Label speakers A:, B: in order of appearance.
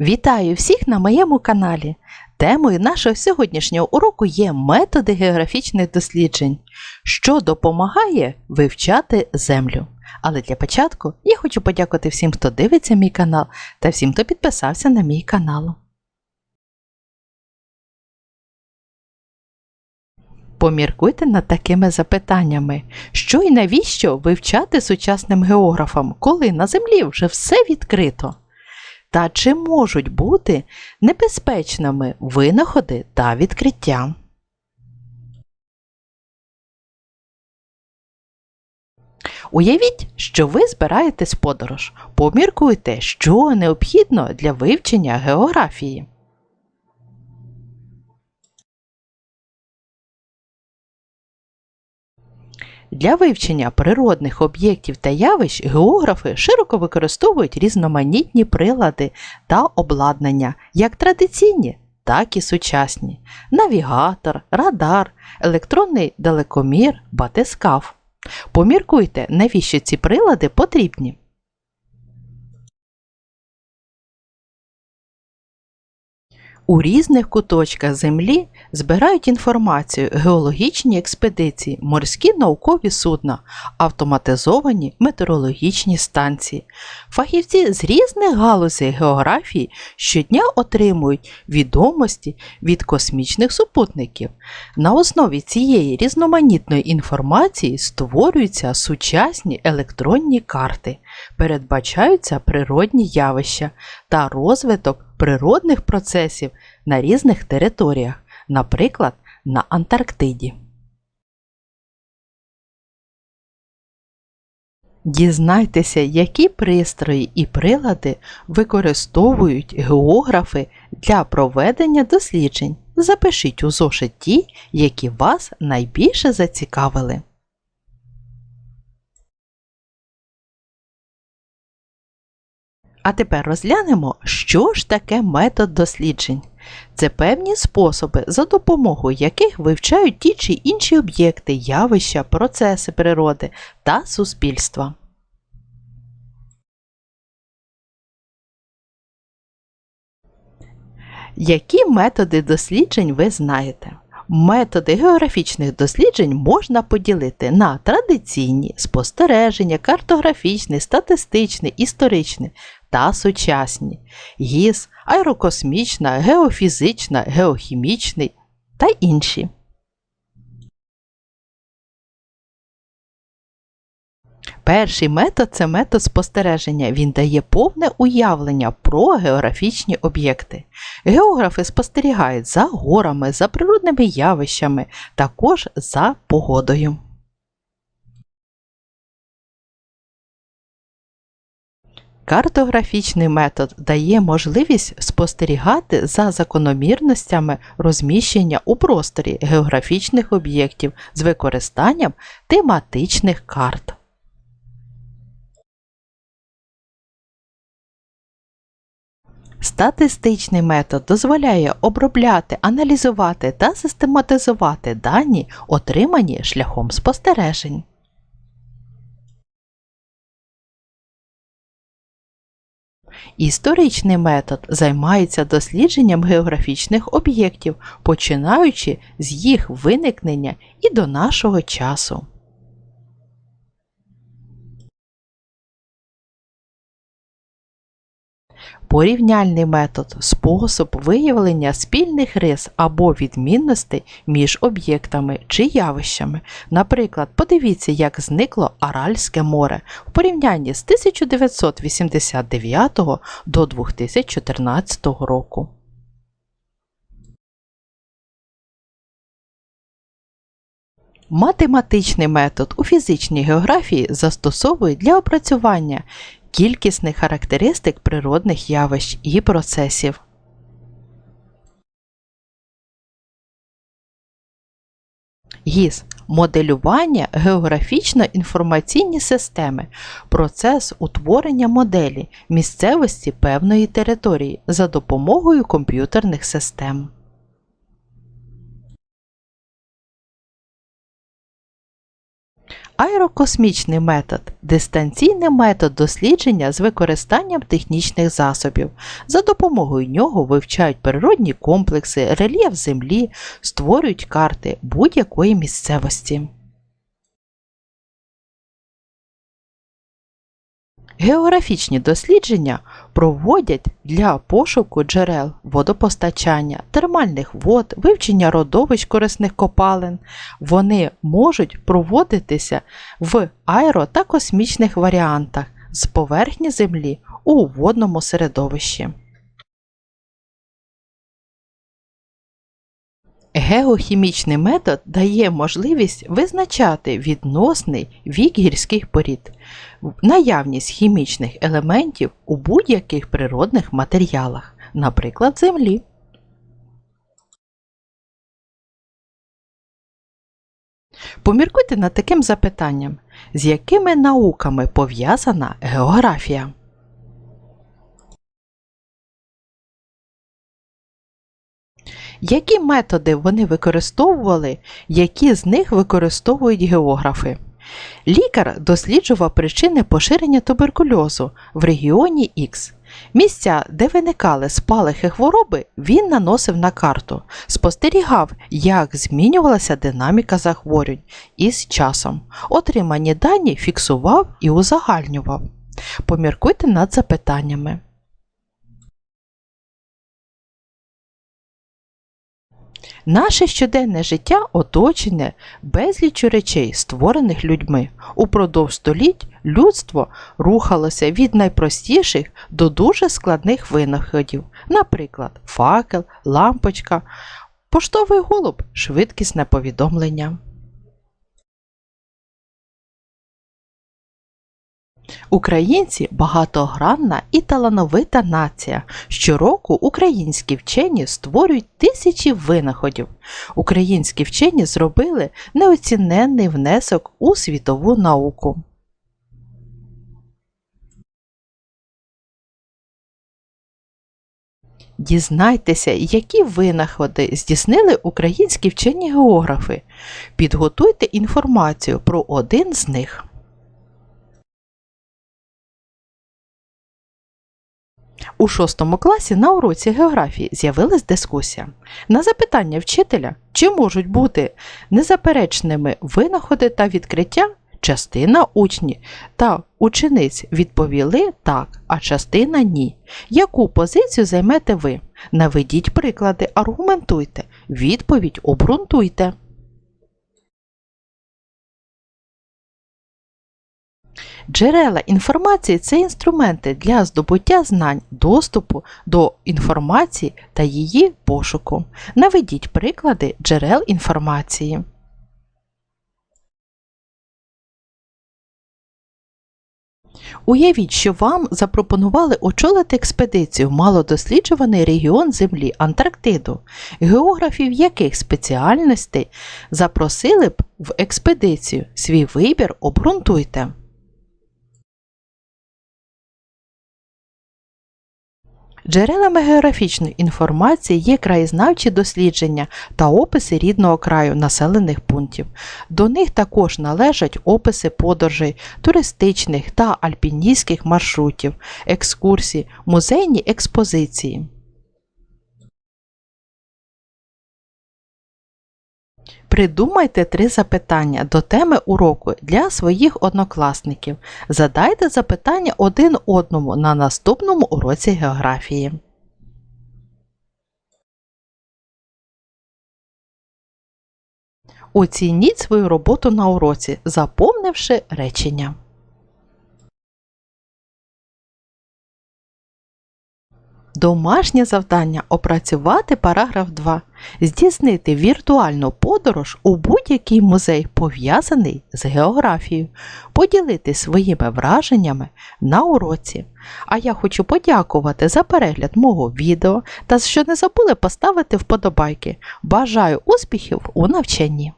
A: Вітаю всіх на моєму каналі. Темою нашого сьогоднішнього уроку є методи географічних досліджень, що допомагає вивчати землю. Але для початку я хочу подякувати всім, хто дивиться мій канал та всім, хто підписався на мій канал. Поміркуйте над такими запитаннями, що і навіщо вивчати сучасним географам, коли на землі вже все відкрито. Та чи можуть бути небезпечними винаходи та відкриття? Уявіть, що ви збираєтесь в подорож. Поміркуйте, що необхідно для вивчення географії. Для вивчення природних об'єктів та явищ географи широко використовують різноманітні прилади та обладнання, як традиційні, так і сучасні: навігатор, радар, електронний далекомір, батискаф. Поміркуйте, навіщо ці прилади потрібні. У різних куточках Землі збирають інформацію геологічні експедиції, морські наукові судна, автоматизовані метеорологічні станції. Фахівці з різних галузей географії щодня отримують відомості від космічних супутників. На основі цієї різноманітної інформації створюються сучасні електронні карти, передбачаються природні явища та розвиток природних процесів на різних територіях, наприклад, на Антарктиді. Дізнайтеся, які пристрої і прилади використовують географи для проведення досліджень. Запишіть у зошит ті, які вас найбільше зацікавили. А тепер розглянемо, що ж таке метод досліджень. Це певні способи, за допомогою яких вивчають ті чи інші об'єкти, явища, процеси природи та суспільства. Які методи досліджень ви знаєте? Методи географічних досліджень можна поділити на традиційні спостереження, картографічні, статистичні, історичні та сучасні ГІС, аерокосмічна, геофізична, геохімічний та інші. Перший метод це метод спостереження. Він дає повне уявлення про географічні об'єкти. Географи спостерігають за горами, за природними явищами, також за погодою. Картографічний метод дає можливість спостерігати за закономірностями розміщення у просторі географічних об'єктів з використанням тематичних карт. Статистичний метод дозволяє обробляти, аналізувати та систематизувати дані, отримані шляхом спостережень. Історичний метод займається дослідженням географічних об'єктів, починаючи з їх виникнення і до нашого часу. Порівняльний метод спосіб виявлення спільних рис або відмінностей між об'єктами чи явищами. Наприклад, подивіться, як зникло Аральське море в порівнянні з 1989 до 2014 року. Математичний метод у фізичній географії застосовують для опрацювання кількісних характеристик природних явищ і процесів. ГІС моделювання географічно-інформаційні системи, процес утворення моделі місцевості певної території за допомогою комп'ютерних систем. Аерокосмічний метод дистанційний метод дослідження з використанням технічних засобів. За допомогою нього вивчають природні комплекси, рельєф Землі, створюють карти будь-якої місцевості. Географічні дослідження проводять для пошуку джерел водопостачання, термальних вод, вивчення родовищ корисних копалин. Вони можуть проводитися в аеро та космічних варіантах з поверхні Землі у водному середовищі. Геохімічний метод дає можливість визначати відносний вік гірських порід, наявність хімічних елементів у будь-яких природних матеріалах, наприклад, землі. Поміркуйте над таким запитанням, з якими науками пов'язана географія. Які методи вони використовували, які з них використовують географи? Лікар досліджував причини поширення туберкульозу в регіоні Х. Місця, де виникали спалахи хвороби, він наносив на карту, спостерігав, як змінювалася динаміка захворювань із часом. Отримані дані фіксував і узагальнював. Поміркуйте над запитаннями. Наше щоденне життя оточене безліччю речей, створених людьми. Упродовж століть людство рухалося від найпростіших до дуже складних винаходів, наприклад, факел, лампочка, поштовий голуб, швидкісне повідомлення. Українці багатогранна і талановита нація. Щороку українські вчені створюють тисячі винаходів. Українські вчені зробили неоціненний внесок у світову науку. Дізнайтеся, які винаходи здійснили українські вчені географи. Підготуйте інформацію про один з них. У шостому класі на уроці географії з'явилась дискусія. На запитання вчителя, чи можуть бути незаперечними винаходи та відкриття, частина учні та учениць відповіли так, а частина ні. Яку позицію займете ви? Наведіть приклади, аргументуйте, відповідь обґрунтуйте. Джерела інформації це інструменти для здобуття знань, доступу до інформації та її пошуку. Наведіть приклади джерел інформації. Уявіть, що вам запропонували очолити експедицію в малодосліджуваний регіон Землі Антарктиду, географів яких спеціальностей запросили б в експедицію. Свій вибір обґрунтуйте. Джерелами географічної інформації є краєзнавчі дослідження та описи рідного краю населених пунктів. До них також належать описи подорожей, туристичних та альпіністських маршрутів, екскурсії, музейні експозиції. Придумайте три запитання до теми уроку для своїх однокласників. Задайте запитання один одному на наступному уроці географії. Оцініть свою роботу на уроці, заповнивши речення. Домашнє завдання опрацювати параграф 2, здійснити віртуальну подорож у будь-який музей, пов'язаний з географією, поділити своїми враженнями на уроці. А я хочу подякувати за перегляд мого відео та що не забули поставити вподобайки. Бажаю успіхів у навчанні!